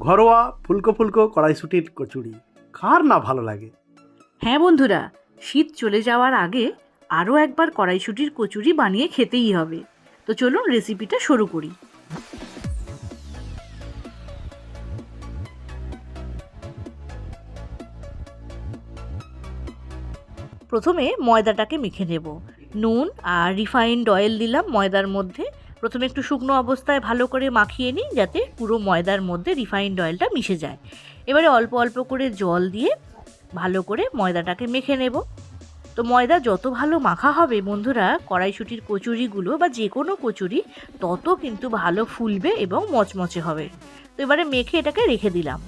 ঘরোয়া ফুলকো ফুলকো কড়াইশুটির কচুরি। কার না ভালো লাগে? হ্যাঁ বন্ধুরা, শীত চলে যাওয়ার আগে আরও একবার কড়াইশুটির কচুরি বানিয়ে খেতেই হবে। তো চলুন রেসিপিটা শুরু করি। প্রথমে ময়দাটাকে মেখে নেব। নুন আর রিফাইন্ড অয়েল দিলাম ময়দার মধ্যে। প্রথমে একটু শুকনো অবস্থায় ভালো করে মাখিয়ে নিই যাতে পুরো ময়দার মধ্যে রিফাইন্ড অয়েলটা মিশে যায়। এবারে অল্প অল্প করে জল দিয়ে ভালো করে ময়দাটাকে মেখে নেব। তো ময়দা যত ভালো মাখা হবে বন্ধুরা, কড়াইশুটির কচুরিগুলো বা যে কোনো কচুরি, তত কিন্তু ভালো ফুলবে এবং মচমচে হবে। তো এবারে মেখে এটাকে রেখে দিলাম।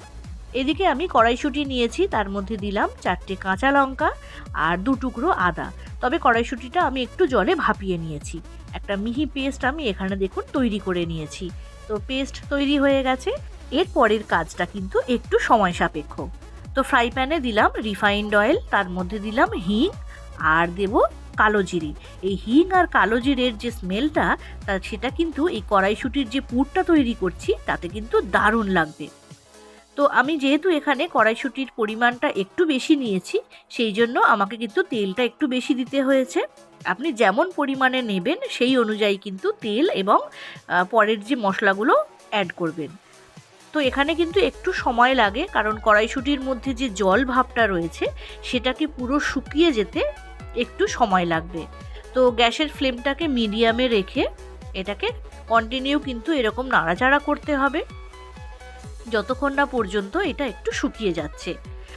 এদিকে আমি কড়াইশুটি নিয়েছি, তার মধ্যে দিলাম চারটে কাঁচা লঙ্কা আর দু টুকরো আদা। তবে কড়াইশুটিটা আমি একটু জলে ভাপিয়ে নিয়েছি। একটা মিহি পেস্ট আমি এখানে দেখুন তৈরি করে নিয়েছি। তো পেস্ট তৈরি হয়ে গেছে। এর পরের কাজটা কিন্তু একটু সময় সাপেক্ষ। তো ফ্রাই প্যানে দিলাম রিফাইন্ড অয়েল, তার মধ্যে দিলাম হিং আর দেব কালো জিরে। এই হিং আর কালো জিরের যে স্মেলটা, তা সেটা কিন্তু এই কড়াইশুটির যে পুরটা তৈরি করছি, তাতে কিন্তু দারুণ লাগবে। তো আমি যেহেতু এখানে কড়াইশুটির পরিমাণটা একটু বেশি নিয়েছি, সেই জন্য আমাকে কিন্তু তেলটা একটু বেশি দিতে হয়েছে। আপনি যেমন পরিমাণে নেবেন, সেই অনুযায়ী কিন্তু তেল এবং পরের যে মশলাগুলো অ্যাড করবেন। তো এখানে কিন্তু একটু সময় লাগে, কারণ কড়াইশুটির মধ্যে যে জল ভাবটা রয়েছে, সেটাকে পুরো শুকিয়ে যেতে একটু সময় লাগবে। তো গ্যাসের ফ্লেমটাকে মিডিয়ামে রেখে, এটাকে কন্টিনিউ কিন্তু এরকম নাড়াচাড়া করতে হবে। যতক্ষণ না পর্যন্ত এটা একটু শুকিয়ে যাচ্ছে।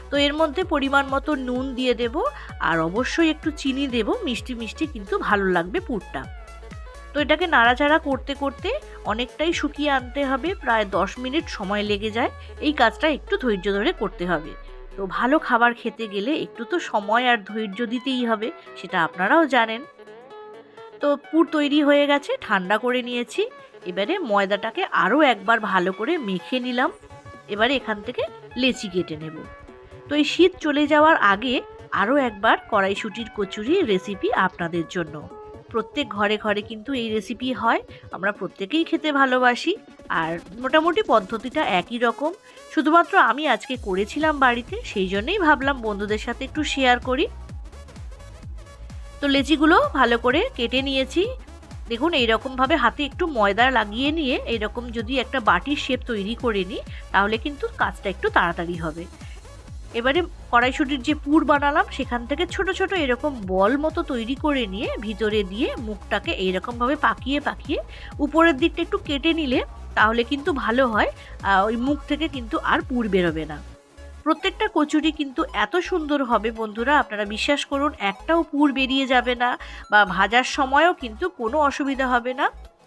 তো এর মধ্যে পরিমাণ মতো নুন দিয়ে দেব আর অবশ্যই একটু চিনি দেব, মিষ্টি মিষ্টি কিন্তু ভালো লাগবে পুরটা। তো এটাকে নাড়াচাড়া করতে করতে অনেকটাই শুকিয়ে আনতে হবে, প্রায় দশ মিনিট সময় লেগে যায়। এই কাজটা একটু ধৈর্য ধরে করতে হবে। তো ভালো খাবার খেতে গেলে একটু তো সময় আর ধৈর্য দিতেই হবে, সেটা আপনারাও জানেন। তো পুর তৈরি হয়ে গেছে, ঠান্ডা করে নিয়েছি। এবারে ময়দাটাকে আরও একবার ভালো করে মেখে নিলাম। এবারে এখান থেকে লেচি কেটে নেব। তো এই শীত চলে যাওয়ার আগে আরও একবার কড়াইশুটির কচুরির রেসিপি আপনাদের জন্য। প্রত্যেক ঘরে ঘরে কিন্তু এই রেসিপি হয়। আমরা প্রত্যেকেই খেতে ভালোবাসি। আর মোটামুটি পদ্ধতিটা একই রকম। শুধুমাত্র আমি আজকে করেছিলাম বাড়িতে, সেই জন্যেই ভাবলাম বন্ধুদের সাথে একটু শেয়ার করি। তো লেচিগুলো ভালো করে কেটে নিয়েছি। দেখুন, এইরকমভাবে হাতে একটু ময়দা লাগিয়ে নিয়ে এরকম যদি একটা বাটির শেপ তৈরি করে নিই, তাহলে কিন্তু কাজটা একটু তাড়াতাড়ি হবে। এবারে কড়াইশুটির যে পুর বানালাম, সেখান থেকে ছোট ছোট এরকম বল মতো তৈরি করে নিয়ে ভিতরে দিয়ে মুখটাকে এইরকমভাবে পাকিয়ে পাকিয়ে উপরের দিকটা একটু কেটে নিলে, তাহলে কিন্তু ভালো হয়। ওই মুখ থেকে কিন্তু আর পুর বেরোবে না। প্রত্যেকটা কচুরি কিন্তু এত সুন্দর হবে বন্ধুরা, আপনারা বিশ্বাস করুন, একটাও পুর বেরিয়ে যাবে না বা ভাজার সময়ও কিন্তু কোনো অসুবিধা হবে না।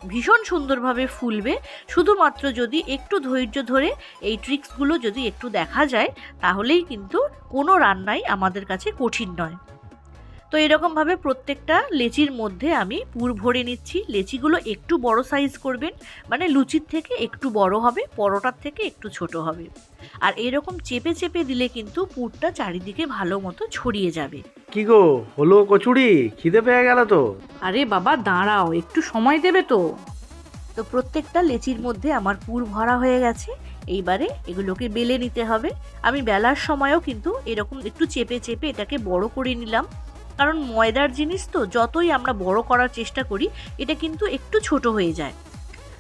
ভীষণ সুন্দরভাবে ফুলবে। শুধুমাত্র যদি একটু ধৈর্য ধরে এই ট্রিক্সগুলো যদি একটু দেখা যায়, তাহলেই কিন্তু কোনো রান্নাই আমাদের কাছে কঠিন নয়। তো এরকমভাবে প্রত্যেকটা লেচির মধ্যে আমি পুর ভরে নিচ্ছি। লেচিগুলো একটু বড় সাইজ করবেন মানে লুচির থেকে একটু বড় হবে পরোটার থেকে একটু ছোট হবে। আর এরকম চেপে চেপে দিলে কিন্তু পুরটা চারিদিকে ভালো মতো ছড়িয়ে যাবে। কি গো হলো কচুরি? খিদে পেয়ে গেল তো। আরে বাবা দাঁড়াও একটু সময় দেবে তো। তো প্রত্যেকটা লেচির মধ্যে আমার পুর ভরা হয়ে গেছে। এইবারে এগুলোকে বেলে নিতে হবে। আমি বেলার সময়ও কিন্তু এরকম একটু চেপে চেপে এটাকে বড় করে নিলাম। কারণ ময়দার জিনিস তো যতই আমরা বড় করার চেষ্টা করি, এটা কিন্তু একটু ছোট হয়ে যায়।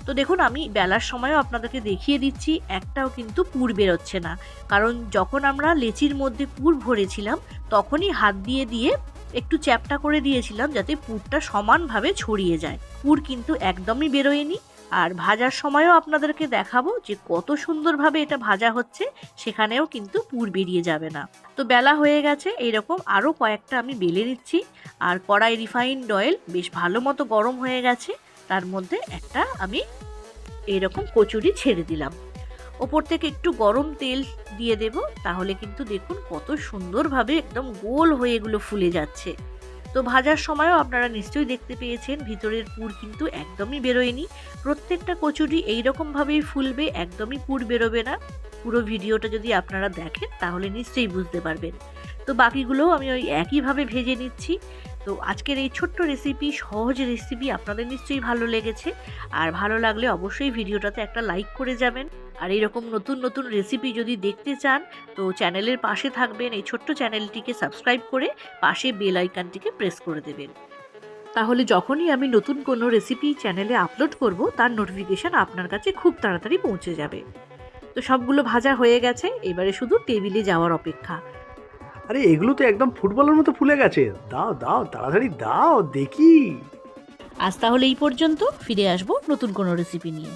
তো দেখুন, আমি বেলার সময়ও আপনাদেরকে দেখিয়ে দিচ্ছি, একটাও কিন্তু পুর বেরোচ্ছে না। কারণ যখন আমরা লেচির মধ্যে পুর ভরেছিলাম, তখনই হাত দিয়ে দিয়ে একটু চ্যাপটা করে দিয়েছিলাম যাতে পুরটা সমানভাবে ছড়িয়ে যায়। পুর কিন্তু একদমই বেরোয়নি। আর ভাজার সময়ও আপনাদেরকে দেখাবো যে কত সুন্দরভাবে এটা ভাজা হচ্ছে, সেখানেও কিন্তু পুর বেরিয়ে যাবে না। তো বেলা হয়ে গেছে, এইরকম আরও কয়েকটা আমি বেলে নিচ্ছি। আর কড়াই রিফাইন্ড অয়েল বেশ ভালো মতো গরম হয়ে গেছে, তার মধ্যে একটা আমি এইরকম কচুরি ছেড়ে দিলাম। ওপর থেকে একটু গরম তেল দিয়ে দেব, তাহলে কিন্তু দেখুন কত সুন্দরভাবে একদম গোল হয়ে এগুলো ফুলে যাচ্ছে। তো ভাজার সময়ও আপনারা নিশ্চয়ই দেখতে পেয়েছেন, ভিতরের পুর কিন্তু একদমই বেরোয়নি। প্রত্যেকটা কচুরি এইরকমভাবেই ফুলবে, একদমই পুর বেরোবে না। পুরো ভিডিওটা যদি আপনারা দেখেন, তাহলে নিশ্চয়ই বুঝতে পারবেন। তো বাকিগুলোও আমি ওই একইভাবে ভেজে নিচ্ছি। তো আজকের এই ছোট্ট রেসিপি সহজ রেসিপি আপনাদের নিশ্চয়ই ভালো লেগেছে। আর ভালো লাগলে অবশ্যই ভিডিওটাতে একটা লাইক করে যাবেন। আর এরকম নতুন নতুন রেসিপি যদি দেখতে চান, তো চ্যানেলের পাশে থাকবেন, এই ছোট্ট চ্যানেলটিকে সাবস্ক্রাইব করে পাশে বেল আইকনটিকে প্রেস করে দেবেন। তাহলে যখনই আমি নতুন কোনো রেসিপি চ্যানেলে আপলোড করব, তার নোটিফিকেশান আপনার কাছে খুব তাড়াতাড়ি পৌঁছে যাবে। তো সবগুলো ভাজা হয়ে গেছে, এবারে শুধু টেবিলে যাওয়ার অপেক্ষা। আরে, এগুলো তো একদম ফুটবলের মতো ফুলে গেছে। দাও দাও, তাড়াতাড়ি দাও, দেখি। আজ তাহলে এই পর্যন্ত। ফিরে আসব নতুন কোনো রেসিপি নিয়ে।